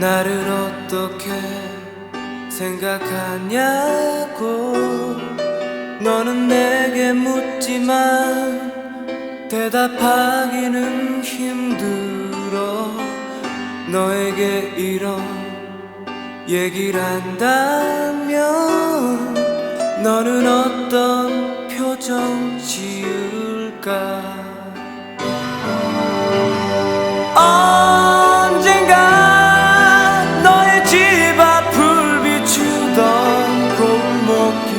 나를 어떻게 생각하냐고. 너는 내게 묻지만 대답하기는 힘들어. 너에게 이런 얘기를 한다면 너는 어떤 표정 지을까 집 앞을 비추던 골목길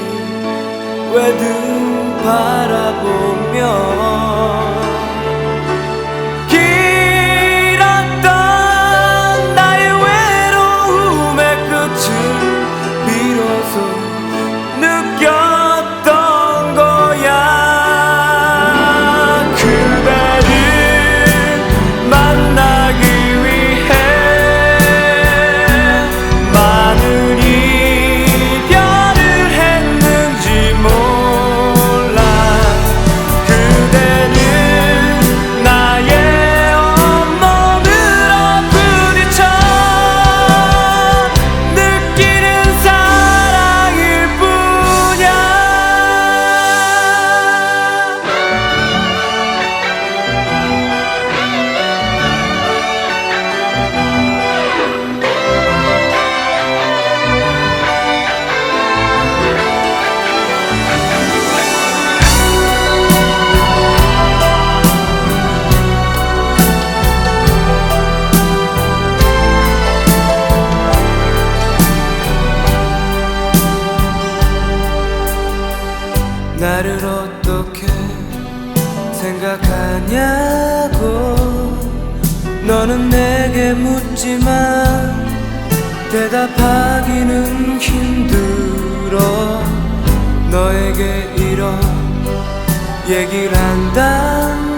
외등 바 생각하냐고. 너는 내게 묻지만 대답하기는 힘들어. 너에게 이런 얘기를 한다